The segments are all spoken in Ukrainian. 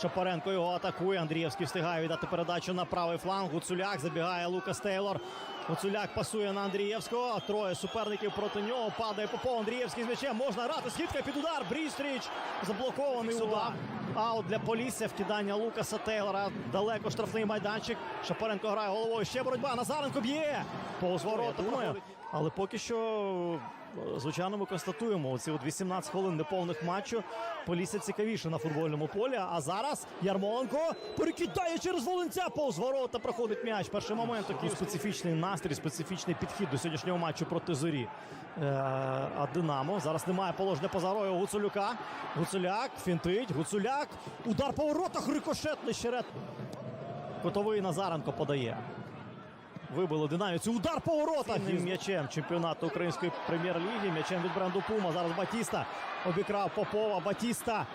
Шапаренко його атакує. Андрієвський встигає віддати передачу на правий фланг. Гуцуляк забігає Лукас Тейлор. Гуцуляк пасує на Андрієвського. Троє суперників проти нього. Падає Попов. Андрієвський з м'ячем. Можна грати. Скидка під удар. Брістріч. Заблокований удар. Аут для Полісся. Вкидання Лукаса Тейлора. Далеко штрафний майданчик. Шапаренко грає головою. Ще боротьба. Назаренко б'є. Повз ворота. Але поки що, звичайно, ми констатуємо оці от 18 хвилин неповних матчу. Полісся цікавіше на футбольному полі. А зараз Ярмоленко перекидає через Волинця. Повз ворота проходить м'яч. Перший момент такий специфічний настрій, специфічний підхід до сьогоднішнього матчу проти зорі. Е, а Динамо зараз немає положення поза грою Гуцулюка. Гуцуляк фінтить. Гуцуляк. Удар по воротах. Рикошетний щерет. Котовий Назаренко подає. Вибили динаміці. Удар по воротах м'ячем чемпіонату української прем'єр-ліги. М'ячем від бренду Пума. Зараз Батіста обікрав Попова. Батіста.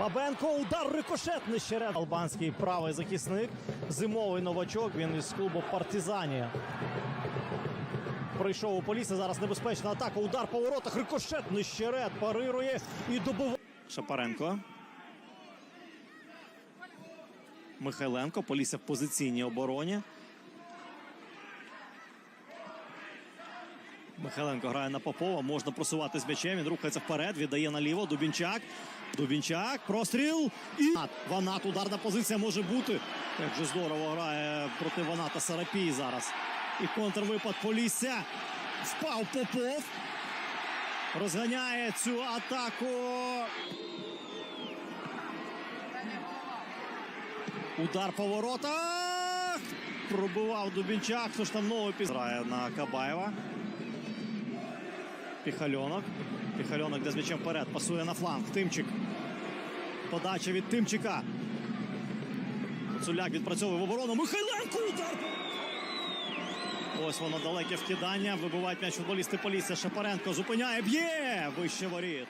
Бабенко. Удар рикошетний щерет. Албанський правий захисник. Зимовий новачок. Він із клубу Партизанія. Прийшов у Полісся. Зараз небезпечна атака. Удар по воротах. Рикошетний щерет. Парирує і добиває. Шапаренко. Михайленко. Полісся в позиційній обороні. Михайленко грає на Попова. Можна просувати з м'ячем. Він рухається вперед. Віддає наліво. Дубінчак. Дубінчак. Простріл. І Ванат. Ударна позиція може бути. Як же здорово грає проти Ваната Сарапій зараз. І контрвипад Полісся. Впав Попов. Розганяє цю атаку. Удар по воротах. Пробивав Дубінчак. Хто ж там новий піз... Грає на Кабаєва. Піхальонок. Піхальонок де з м'ячем вперед. Пасує на фланг. Тимчик. Подача від Тимчика. Цуляк відпрацьовує в оборону. Михайленко удар! Ось воно далеке вкидання. Вибивають м'яч футболісти Полісся. Шапаренко зупиняє. Б'є! Вище воріт.